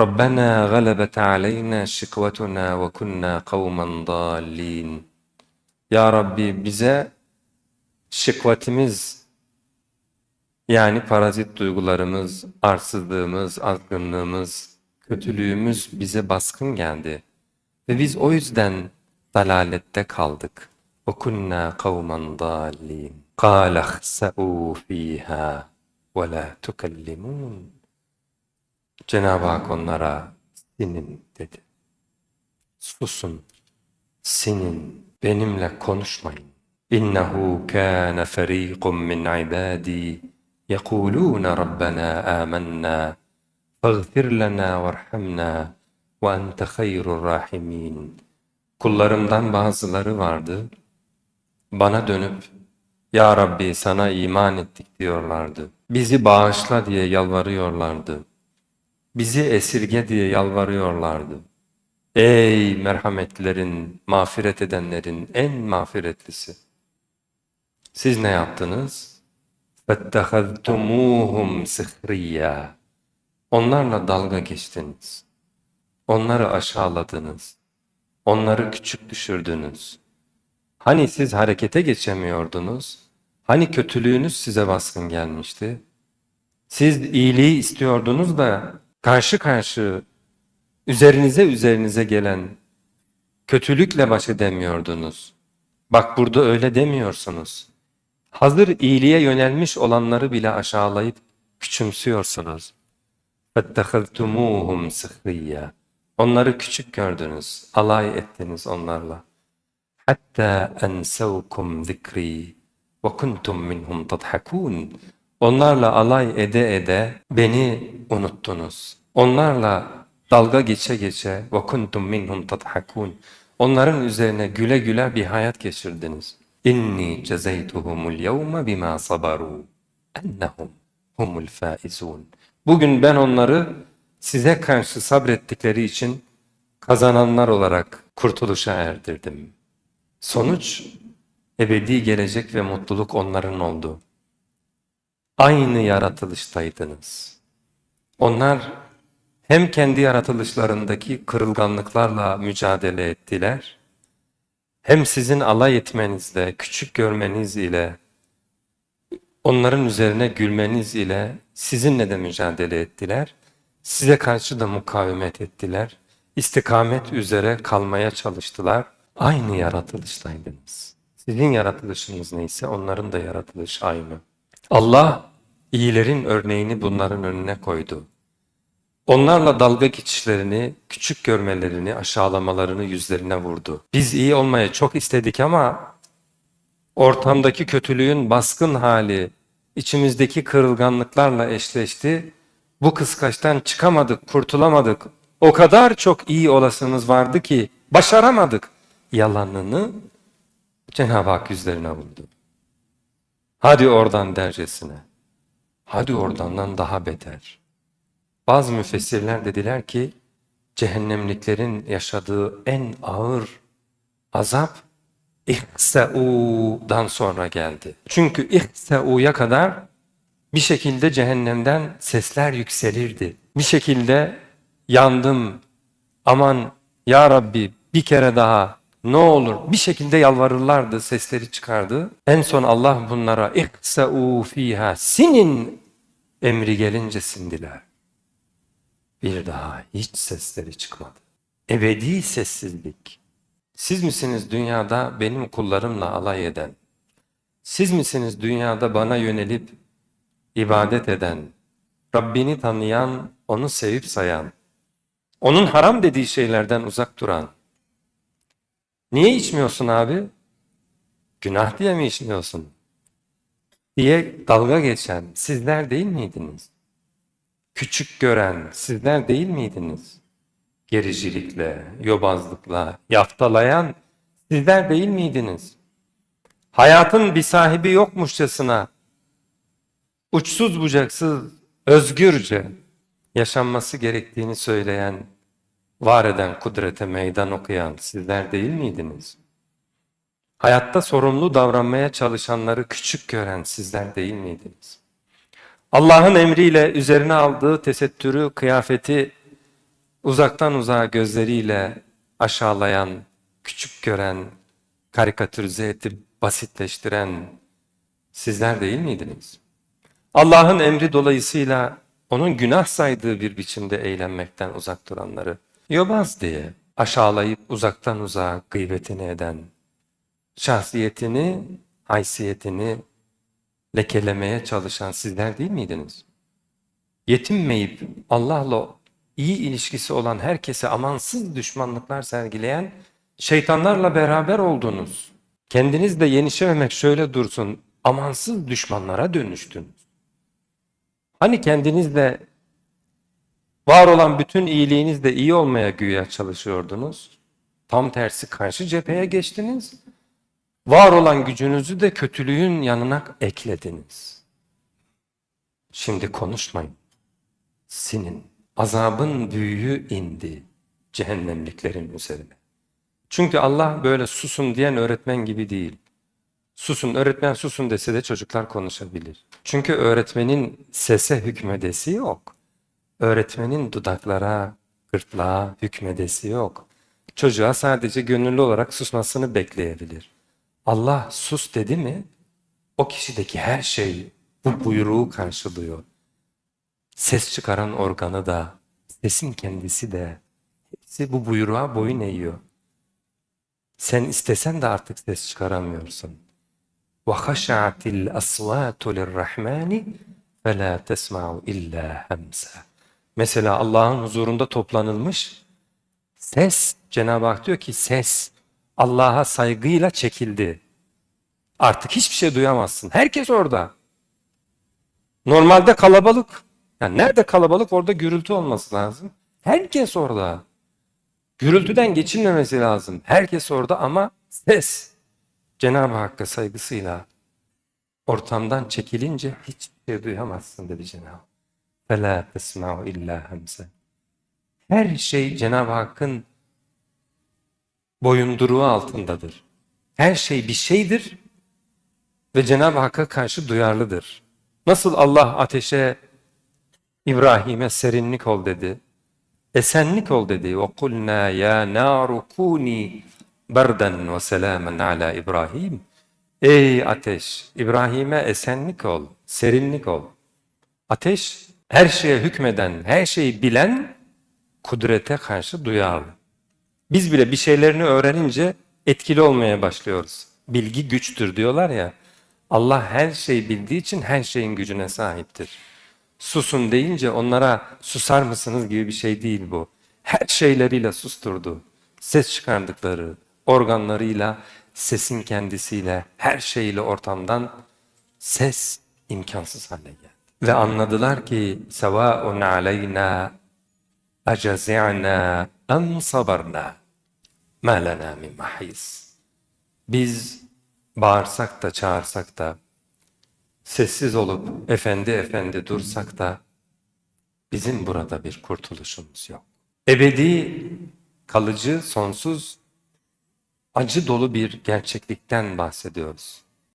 ربنا غلبت علينا şikvetuna ve kunna kavmen dallin. Ya Rabbi bize şikvetimiz yani parazit duygularımız, arsızlığımız, azgınlığımız, kötülüğümüz bize baskın geldi. Ve biz o yüzden dalalette kaldık. وَكُنَّا قَوْمًا ضَالِّينَ قَالَ اخْسَعُوا ف۪يهَا وَلَا تُكَلِّمُونَ Cenab-ı Hak onlara sinin dedi. Susun, sinin, benimle konuşmayın. İnnehu kâne ferîkun min ibâdî yekulûne Rabbena âmennâ faghfir lana verhamna ve ente hayrur rahimin. Kullarımdan bazıları vardı. Bana dönüp Ya Rabbi sana iman ettik diyorlardı. Bizi bağışla diye yalvarıyorlardı Bizi esirge diye yalvarıyorlardı. Ey merhametlerin, mağfiret edenlerin en mağfiretlisi. Siz ne yaptınız? فَاتَّخَذْتُمُوهُمْ سِخْرِيًّا Onlarla dalga geçtiniz. Onları aşağıladınız. Onları küçük düşürdünüz. Hani siz harekete geçemiyordunuz? Hani kötülüğünüz size baskın gelmişti? Siz iyiliği istiyordunuz da karşı karşı üzerinize üzerinize gelen kötülükle baş edemiyordunuz. Bak burada öyle demiyorsunuz. Hazır iyiliğe yönelmiş olanları bile aşağılayıp küçümsüyorsunuz. فَاتَّخَذْتُمُوهُمْ سِخْرِيًّا Onları küçük gördünüz, alay ettiniz onlarla. Hatta ensevkum zikri ve kuntum minhum tadhakun. Onlarla alay ede ede beni unuttunuz. Onlarla dalga geçe geçe kuntum minhum tadhakun. Onların üzerine güle güle bir hayat geçirdiniz. İnni cezeytuhumul yevme bima sabaru ennehum humul faizun. Bugün ben onları size karşı sabrettikleri için kazananlar olarak kurtuluşa erdirdim. Sonuç ebedi gelecek ve mutluluk onların oldu. Aynı yaratılıştaydınız. Onlar hem kendi yaratılışlarındaki kırılganlıklarla mücadele ettiler, hem sizin alay etmenizle, küçük görmeniz ile, onların üzerine gülmeniz ile sizinle de mücadele ettiler. Size karşı da mukavemet ettiler. İstikamet üzere kalmaya çalıştılar. Aynı yaratılıştaydınız. Sizin yaratılışınız neyse onların da yaratılış aynı. Allah iyilerin örneğini bunların önüne koydu. Onlarla dalga geçişlerini, küçük görmelerini, aşağılamalarını yüzlerine vurdu. Biz iyi olmaya çok istedik ama ortamdaki kötülüğün baskın hali içimizdeki kırılganlıklarla eşleşti. Bu kıskaçtan çıkamadık, kurtulamadık. O kadar çok iyi olasınız vardı ki başaramadık. Yalanını Cenab-ı Hak yüzlerine vurdu. Hadi oradan dercesine. Hadi oradandan daha beter. Bazı müfessirler dediler ki cehennemliklerin yaşadığı en ağır azap İhsa'u'dan sonra geldi. Çünkü İhsa'u'ya kadar bir şekilde cehennemden sesler yükselirdi. Bir şekilde yandım, aman ya Rabbi bir kere daha ne olur bir şekilde yalvarırlardı, sesleri çıkardı. En son Allah bunlara İhsa'u fiha sinin emri gelince sindiler. Bir daha hiç sesleri çıkmadı. Ebedi sessizlik. Siz misiniz dünyada benim kullarımla alay eden? Siz misiniz dünyada bana yönelip ibadet eden, Rabbini tanıyan, onu sevip sayan, onun haram dediği şeylerden uzak duran? Niye içmiyorsun abi? Günah diye mi içmiyorsun? diye dalga geçen sizler değil miydiniz? Küçük gören sizler değil miydiniz? gericilikle, yobazlıkla yaftalayan sizler değil miydiniz? Hayatın bir sahibi yokmuşçasına uçsuz bucaksız, özgürce yaşanması gerektiğini söyleyen, var eden kudrete meydan okuyan sizler değil miydiniz? Hayatta sorumlu davranmaya çalışanları küçük gören sizler değil miydiniz? Allah'ın emriyle üzerine aldığı tesettürü, kıyafeti uzaktan uzağa gözleriyle aşağılayan, küçük gören, karikatürize edip basitleştiren sizler değil miydiniz? Allah'ın emri dolayısıyla onun günah saydığı bir biçimde eğlenmekten uzak duranları yobaz diye aşağılayıp uzaktan uzağa gıybetini eden, şahsiyetini, haysiyetini lekelemeye çalışan sizler değil miydiniz? Yetinmeyip Allah'la iyi ilişkisi olan herkese amansız düşmanlıklar sergileyen şeytanlarla beraber oldunuz. Kendiniz de yenişememek şöyle dursun, amansız düşmanlara dönüştünüz. Hani kendinizle var olan bütün iyiliğinizle iyi olmaya güya çalışıyordunuz. Tam tersi karşı cepheye geçtiniz. Var olan gücünüzü de kötülüğün yanına eklediniz. Şimdi konuşmayın. Sinin. Azabın büyüğü indi cehennemliklerin üzerine. Çünkü Allah böyle susun diyen öğretmen gibi değil. Susun, öğretmen susun dese de çocuklar konuşabilir. Çünkü öğretmenin sese hükmedesi yok. Öğretmenin dudaklara, gırtlağa hükmedesi yok. Çocuğa sadece gönüllü olarak susmasını bekleyebilir. Allah sus dedi mi, o kişideki her şey bu buyruğu karşılıyor. Ses çıkaran organı da, sesin kendisi de, hepsi bu buyruğa boyun eğiyor. Sen istesen de artık ses çıkaramıyorsun. وَخَشَعَتِ الْأَصْوَاتُ لِلرَّحْمَانِ فَلَا تَسْمَعُ إِلَّا هَمْسًا Mesela Allah'ın huzurunda toplanılmış ses, Cenab-ı Hak diyor ki ses Allah'a saygıyla çekildi. Artık hiçbir şey duyamazsın. Herkes orada. Normalde kalabalık. Yani nerede kalabalık orada gürültü olması lazım. Herkes orada. Gürültüden geçilmemesi lazım. Herkes orada ama ses Cenab-ı Hakk'a saygısıyla ortamdan çekilince hiçbir şey duyamazsın dedi Cenab-ı Hak. فَلَا تَسْمَعُ illa hamse. Her şey Cenab-ı Hakk'ın boyunduruğu altındadır. Her şey bir şeydir ve Cenab-ı Hakk'a karşı duyarlıdır. Nasıl Allah ateşe İbrahim'e serinlik ol dedi. Esenlik ol dedi. وَقُلْنَا يَا نَارُ كُونِي berden ve selamen ala İbrahim. Ey ateş, İbrahim'e esenlik ol, serinlik ol. Ateş, her şeye hükmeden, her şeyi bilen, kudrete karşı duyarlı. Biz bile bir şeylerini öğrenince etkili olmaya başlıyoruz. Bilgi güçtür diyorlar ya. Allah her şeyi bildiği için her şeyin gücüne sahiptir. Susun deyince onlara susar mısınız gibi bir şey değil bu. Her şeyleriyle susturdu. Ses çıkardıkları, organlarıyla, sesin kendisiyle, her şeyle ortamdan ses imkansız hale geldi. Ve anladılar ki sevaun aleyna acazi'na em sabarna ma lena min. Biz bağırsak da çağırsak da sessiz olup efendi efendi dursak da bizim burada bir kurtuluşumuz yok. Ebedi, kalıcı, sonsuz acı dolu bir gerçeklikten bahsediyoruz.